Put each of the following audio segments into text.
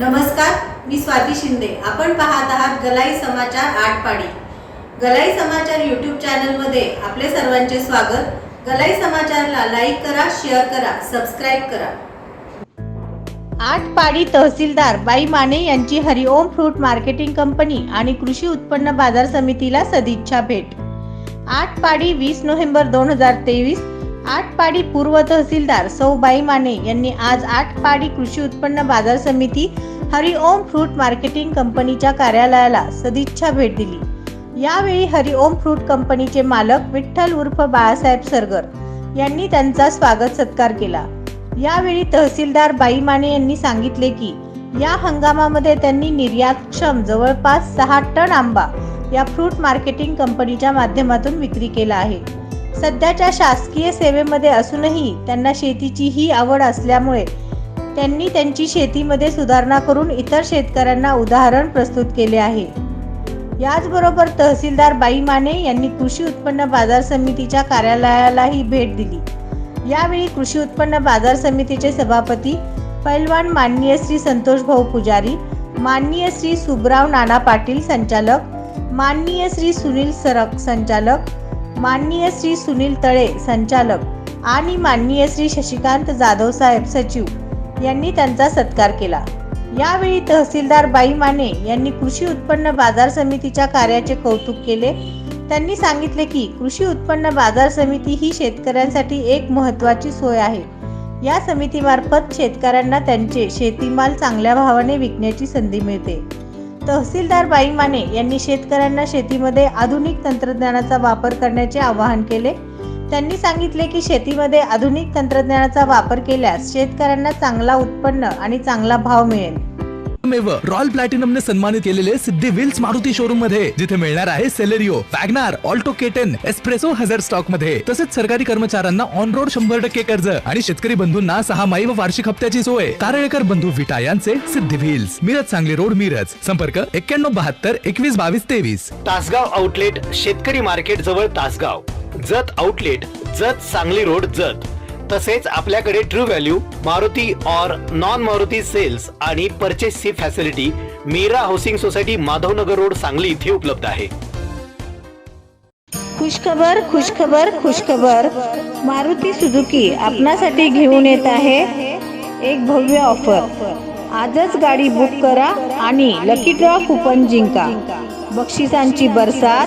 नमस्कार मी स्वाती शिंदे. आपण पाहत आहात गलाई समाचार आटपाडी गलाई समाचार यूट्यूब चॅनलमध्ये आपले सर्वांचे स्वागत. गलाई समाचारला लाईक करा शेअर करा सबस्क्राईब करा. आटपाडी तहसीलदार बाई माने यांची हरिओम फ्रूट मार्केटिंग कंपनी आणि कृषी उत्पन्न बाजार समितीला सदिच्छा भेट. आटपाडी वीस नोव्हेंबर दोन हजार तेवीस आटपाडी पूर्व तहसीलदार सौ बाई माने यांनी आज आटपाडी कृषी उत्पन्न बाजार समिती हरिओम फ्रूट मार्केटिंग कंपनीच्या कार्यालयाला सदिच्छा भेट दिली. यावेळी हरिओम फ्रूट कंपनीचे मालक विठ्ठल उर्फ बाळासाहेब सरगर यांनी त्यांचा स्वागत सत्कार केला. यावेळी तहसीलदार बाई माने यांनी सांगितले की या हंगामामध्ये त्यांनी निर्यातक्षम जवळपास सहा टन आंबा या फ्रूट मार्केटिंग कंपनीच्या माध्यमातून विक्री केला आहे. सध्याच्या शासकीय सेवेमध्ये असूनही त्यांना शेतीची ही आवड असल्यामुळे त्यांनी त्यांची शेतीमध्ये सुधारणा करून इतर शेतकऱ्यांना उदाहरण प्रस्तुत केले आहे. याचबरोबर तहसीलदार बाई माने यांनी कृषी उत्पन्न बाजार समितीच्या कार्यालयालाही भेट दिली. यावेळी कृषी उत्पन्न बाजार समितीचे सभापती पैलवान माननीय श्री संतोष भाऊ पुजारी माननीय श्री सुबराव नाना पाटील संचालक माननीय श्री सुनील सरक संचालक माननीय श्री सुनील तळे संचालक आणि माननीय श्री शशिकांत जाधव साहेब सचिव यांनी त्यांचा सत्कार केला. यावेळी तहसीलदार बाई माने यांनी कृषी उत्पन्न बाजार समितीच्या कार्याचे कौतुक केले. त्यांनी सांगितले की कृषी उत्पन्न बाजार समिती ही शेतकऱ्यांसाठी एक महत्त्वाची सोय आहे. या समितीमार्फत शेतकऱ्यांना त्यांचे शेतीमाल चांगल्या भावाने विकण्याची संधी मिळते. तहसीलदार बाई माने यांनी शेतकऱ्यांना शेतीमध्ये आधुनिक तंत्रज्ञानाचा वापर करण्याचे आवाहन केले. त्यांनी सांगितले की शेतीमध्ये आधुनिक तंत्रज्ञानाचा वापर केल्यास शेतकऱ्यांना चांगला उत्पन्न आणि चांगला भाव मिळेल. मेव रॉयल प्लॅटिनमने सन्मानित केलेले सिद्धी विल्स मारुती शोरूममध्ये जिथे मिळणार आहे Celerio WagonR Alto K ten Espresso हजार स्टॉकमध्ये तसेच सरकारी कर्मचाऱ्यांना ऑन रोड शंभर टक्के कर्ज आणि शेतकरी बंधूंना सहा माई व वार्षिक हप्त्याची सोय. कारळेकर बंधू विटा यांचे सिद्धी व्हील्स. मिरज सांगली रोड मिरज. संपर्क एक्क्याण्णव बहात्तर एकवीस बावीस तेवीस. तासगाव आउटलेट शेतकरी मार्केट जवळ Tasgaon. Jat outlet Jat Sangli road Jat. तसेच आपल्याकडे true value Maruti or non Maruti sales आणि परचेसची facility Meera housing society Madhavnagar road Sangli इथे उपलब्ध आहे. खुशखबर खुशखबर खुशखबर. मारुती सुझुकी आपणासाठी घेऊन येत आहे एक भव्य ऑफर आजच गाडी बुक करा आणि लकी ड्रॉ कुपन जिंका. बक्षिसांची बरसात.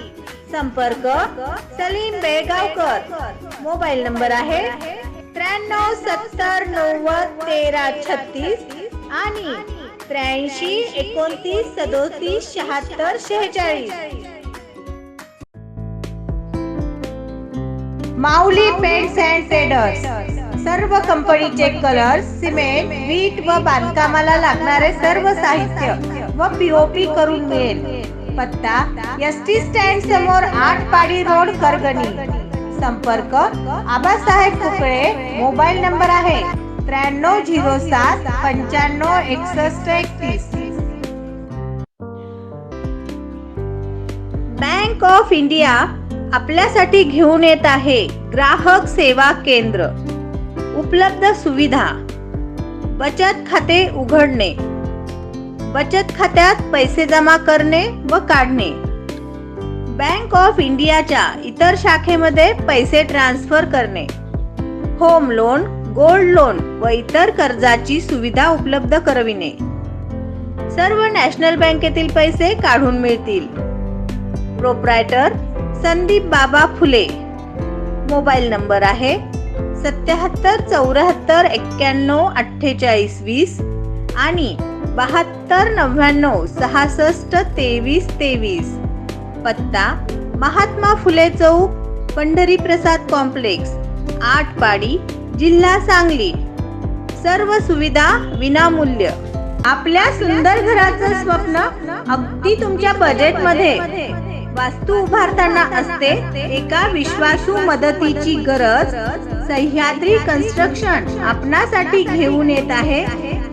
संपर्क सलीम बेळगावकर. मोबाईल नंबर आहे त्र्याण्णव सत्तर नव्वद तेरा छत्तीस आणि त्र्याऐंशी एकोणतीस सदोतीस शहात्तर शेहेचाळीस. माऊली पेंट्स अँड ट्रेडर्स सर्व कंपनीचे कलर सिमेंट वीट व बांधकामाला लागणारे सर्व साहित्य व पीओपी करून मिळेल. पत्ता एस टी स्टँड समोर आठ पाडी रोड करगणी. संपर्क आबासाहेब कुकळे मोबाईल नंबर आहे त्र्याण्णव झिरो सात पंच्याण्णव एकसष्ट एकतीस. बँक ऑफ इंडिया आपल्यासाठी घेऊन येत आहे ग्राहक सेवा केंद्र. उपलब्ध सुविधा. बचत खाते उघडणे. बचत खात्यात पैसे जमा करणे व काढणे. बँक ऑफ इंडियाच्या इतर शाखेमध्ये पैसे ट्रान्सफर करणे. होम लोन गोल्ड लोन व इतर कर्जाची सुविधा उपलब्ध करविणे. सर्व नॅशनल बँकेतील पैसे काढून मिळतील. प्रोप्रायटर संदीप बाबा फुले. मोबाईल नंबर आहे सत्याहत्तर चौऱ्याहत्तर एक्क्याण्णव अठ्ठेचाळीस वीस आणि बहात्तर नव्याण्णव सहासष्ट तेवीस तेवीस. पत्ता महात्मा फुले चौक पंढरी प्रसाद कॉम्प्लेक्स आटपाडी जिल्हा सांगली. सर्व सुविधा विनामूल्य. आपल्या सुंदर घराचं स्वप्न अगदी तुमच्या बजेटमध्ये वास्तू उभारताना असते एका विश्वासू मदतीची गरज. सह्याद्री कन्स्ट्रक्शन आपणासाठी घेऊन येत आहे.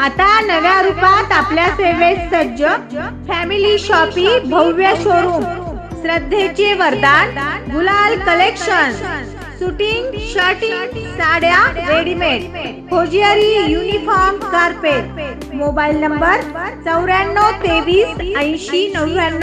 आता नव्या रूपात आपल्या सेवेत सज्ज फॅमिली शॉपी भव्य शोरूम श्रद्धेचे वरदान गुलाल कलेक्शन शूटिंग शर्टिंग साड्या readymade hosiery uniform carpet mobile number चौऱ्याण्णव तेवीस ऐंशी नव्याण्णव.